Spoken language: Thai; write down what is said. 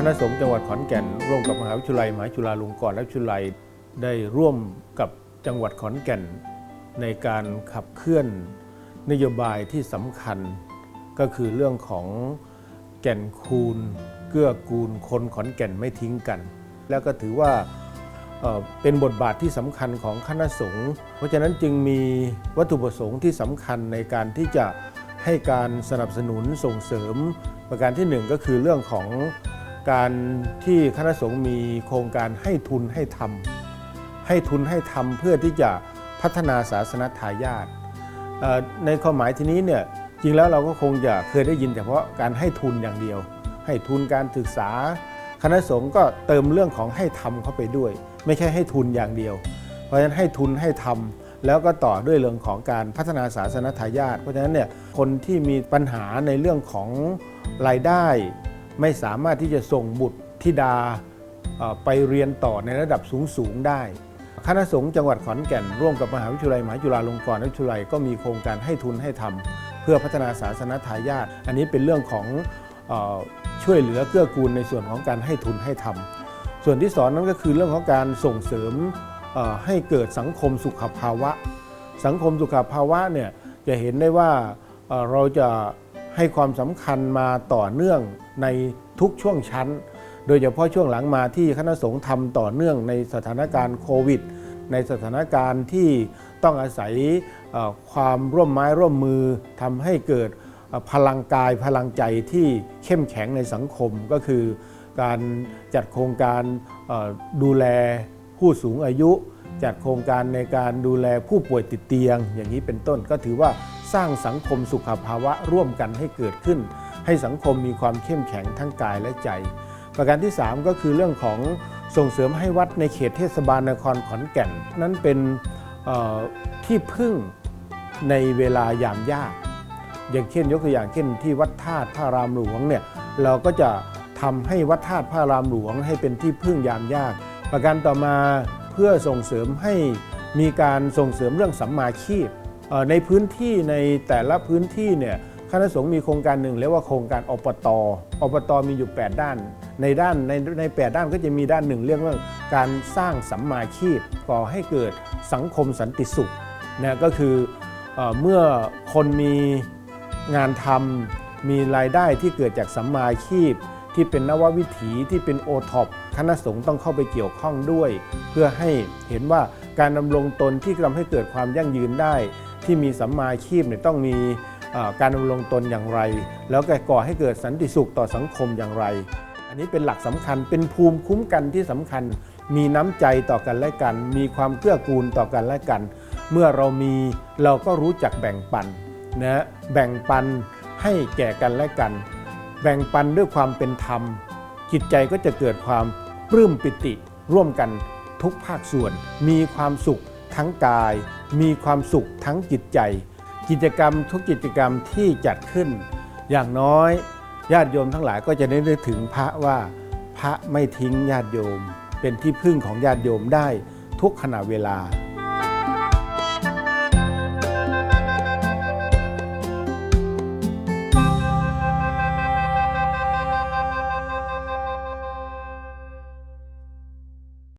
คณะสงฆ์จังหวัดขอนแก่น ร่วมกับมหาวิทยาลัยมหาจุฬาลงกรณ์และวิทยาลัยได้ร่วมกับจังหวัดขอนแก่น ในการขับเคลื่อนนโยบายที่สำคัญ ก็คือเรื่องของแก่นคูณ เกื้อกูลคนขอนแก่นไม่ทิ้งกัน แล้วก็ถือว่าเอ่อเป็นบทบาทที่สำคัญของคณะสงฆ์เพราะฉะนั้นจึงมีวัตถุประสงค์ที่สำคัญในการที่จะให้การสนับสนุนส่งเสริม ประการที่หนึ่งก็คือเรื่องของ การที่คณะสงฆ์มีโครงการให้ทุนให้ทำให้ทุนให้ทำเพื่อที่จะพัฒนาศาสนทายาทในความหมายที่นี้เนี่ยจริงแล้วเราก็คงจะเคยได้ยินเฉพาะการให้ทุนอย่างเดียว ให้ทุนการศึกษา คณะสงฆ์ก็เติมเรื่องของให้ทำเข้าไปด้วย ไม่ใช่ให้ทุนอย่างเดียว เพราะฉะนั้นให้ทุนให้ทำแล้วก็ต่อด้วยเรื่องของการพัฒนาศาสนทายาทเพราะฉะนั้นเนี่ยคนที่มีปัญหาในเรื่องของรายได้ ไม่สามารถที่จะส่งบุตรธิดาไปเรียนต่อในระดับสูง ๆ ได้ คณะสงฆ์จังหวัดขอนแก่น ร่วมกับมหาวิทยาลัยมหาจุฬาลงกรณ์วิทยาลัยก็มีโครงการให้ทุนให้ทำเพื่อพัฒนาศาสนทายาทอันนี้เป็นเรื่องของออช่วยเหลือเกื้อกูลในส่วนของการให้ทุนให้ทำส่วนที่สองนั้นก็คือเรื่องของการส่งเสริมให้เกิดสังคมสุขภาวะ สังคมสุขภาวะเนี่ยจะเห็นได้ว่าเราจะ ให้ความสำคัญมาต่อเนื่องในทุกช่วงชั้น โดยเฉพาะช่วงหลังมาที่คณะสงฆ์ทำต่อเนื่องในสถานการณ์โควิด ในสถานการณ์ที่ต้องอาศัยความร่วมไม้ร่วมมือทำให้เกิดพลังกายพลังใจที่เข้มแข็งในสังคมก็คือ การจัดโครงการดูแลผู้สูงอายุ จัดโครงการในการดูแลผู้ป่วยติดเตียง อย่างนี้เป็นต้นก็ถือว่า สร้างสังคมสุขภาวะร่วมกันให้เกิดขึ้น ให้สังคมมีความเข้มแข็งทั้งกายและใจ ประการที่ 3 ก็คือเรื่องของส่งเสริมให้วัดในเขตเทศบาลนครขอนแก่น นั้นเป็นที่พึ่งในเวลายามยาก อย่างเช่นยกตัวอย่างเช่นที่วัดธาตุพระรามหลวงเนี่ยเราก็จะทำให้วัดธาตุพระรามหลวง ให้เป็นที่พึ่งยามยาก ประการต่อมาเพื่อส่งเสริมให้มีการส่งเสริมเรื่องสัมมาชีพ ในพื้นที่ในแต่ละพื้นที่เนี่ยคณะสงฆ์มีโครงการหนึ่งเรียกว่าโครงการอปตอปตมีอยู่ 8 ด้าน ในด้านในในแด้านก็จะมีด้านหนึ่งเรียกว่าการสร้างสัมมาชีพก่อให้เกิดสังคมสันติสุขนะก็คือเอเมื่อคนมีงานทำมีรายได้ที่เกิดจากสัมมาชีพ ที่เป็นนววิถีที่เป็นโอท็อปคณะสงฆ์ต้องเข้าไปเกี่ยวข้องด้วย เพื่อให้เห็นว่าการดำรงตนที่ทำให้เกิดความยั่งยืนได้ ที่มีสัมมาชีพเนี่ยต้องมีการดำรงตนอย่างไร แล้วก็ก่อให้เกิดสันติสุขต่อสังคมอย่างไร อันนี้เป็นหลักสำคัญเป็นภูมิคุ้มกันที่สำคัญ มีน้ำใจต่อกันและกัน มีความเกื้อกูลต่อกันและกัน เมื่อเรามีเราก็รู้จักแบ่งปันนะแบ่งปันให้แก่กันและกัน แบ่งปันด้วยความเป็นธรรม จิตใจก็จะเกิดความปลื้มปิติ ร่วมกันทุกภาคส่วน มีความสุขทั้งกาย มีความสุขทั้งจิตใจ กิจกรรมทุกกิจกรรมที่จัดขึ้น อย่างน้อยญาติโยมทั้งหลายก็จะได้นึกถึงพระว่า พระไม่ทิ้งญาติโยม เป็นที่พึ่งของญาติโยมได้ทุกขณะเวลา